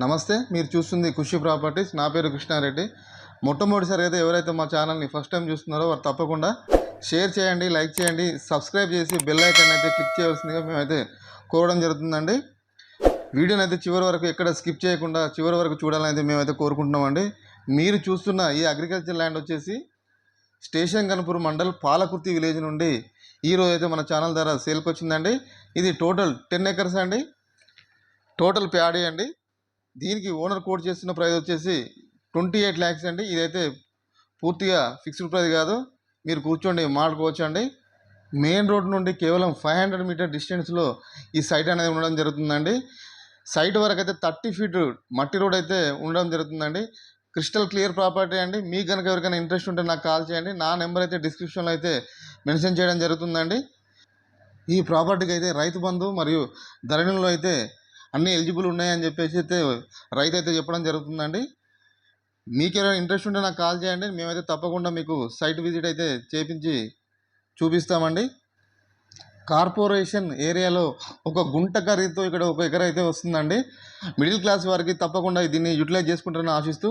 నమస్తే మీరు చూస్తుంది ఖుషి ప్రాపర్టీస్. నా పేరు కృష్ణారెడ్డి. మొట్టమొదటిసారి అయితే ఎవరైతే మా ఛానల్ని ఫస్ట్ టైం చూస్తున్నారో వారు తప్పకుండా షేర్ చేయండి లైక్ చేయండి సబ్స్క్రైబ్ చేసి బెల్ ఐకాన్ అయితే క్లిక్ చేయవలసిందిగా మేమైతే కోరడం జరుగుతుందండి. వీడియోని అయితే చివరి వరకు ఎక్కడ స్కిప్ చేయకుండా చివరి వరకు చూడాలని అయితే మేమైతే కోరుకుంటున్నామండి. మీరు చూస్తున్న ఈ అగ్రికల్చర్ ల్యాండ్ వచ్చేసి స్టేషన్ కనుపూర్ మండల్ పాలకుర్తి విలేజ్ నుండి ఈ రోజు అయితే మన ఛానల్ ద్వారా సేల్కి వచ్చిందండి. ఇది టోటల్ టెన్ ఎకర్స్ అండి. టోటల్ ప్యాడీ అండి. దీనికి ఓనర్ కోట్ చేస్తున్న ప్రైస్ వచ్చేసి ట్వంటీ ఎయిట్ ల్యాక్స్ అండి. ఇదైతే పూర్తిగా ఫిక్స్డ్ ప్రైస్ కాదు. మీరు కూర్చోండి మాట్లాడుకోవచ్చు అండి మెయిన్ రోడ్ నుండి కేవలం ఫైవ్ హండ్రెడ్ మీటర్ డిస్టెన్స్లో ఈ సైట్ అనేది ఉండడం జరుగుతుందండి. సైట్ వరకు అయితే థర్టీ ఫీట్ మట్టి రోడ్ అయితే ఉండడం జరుగుతుందండి. క్రిస్టల్ క్లియర్ ప్రాపర్టీ అండి. మీకు కనుక ఎవరికైనా ఇంట్రెస్ట్ ఉంటే నాకు కాల్ చేయండి. నా నెంబర్ అయితే డిస్క్రిప్షన్లో అయితే మెన్షన్ చేయడం జరుగుతుందండి. ఈ ప్రాపర్టీకి అయితే రైతు బంధు మరియు ధరణిలో అయితే అన్ని ఎలిజిబుల్ ఉన్నాయని చెప్పేసి అయితే రైతు అయితే చెప్పడం జరుగుతుందండి. మీకు ఏమైనా ఇంట్రెస్ట్ ఉంటే నాకు కాల్ చేయండి. మేమైతే తప్పకుండా మీకు సైట్ విజిట్ అయితే చేపించి చూపిస్తామండి. కార్పొరేషన్ ఏరియాలో ఒక గుంట ఖరీదుతో ఇక్కడ ఒక ఎకర అయితే వస్తుందండి. మిడిల్ క్లాస్ వారికి తప్పకుండా దీన్ని యూటిలైజ్ చేసుకుంటారని ఆశిస్తూ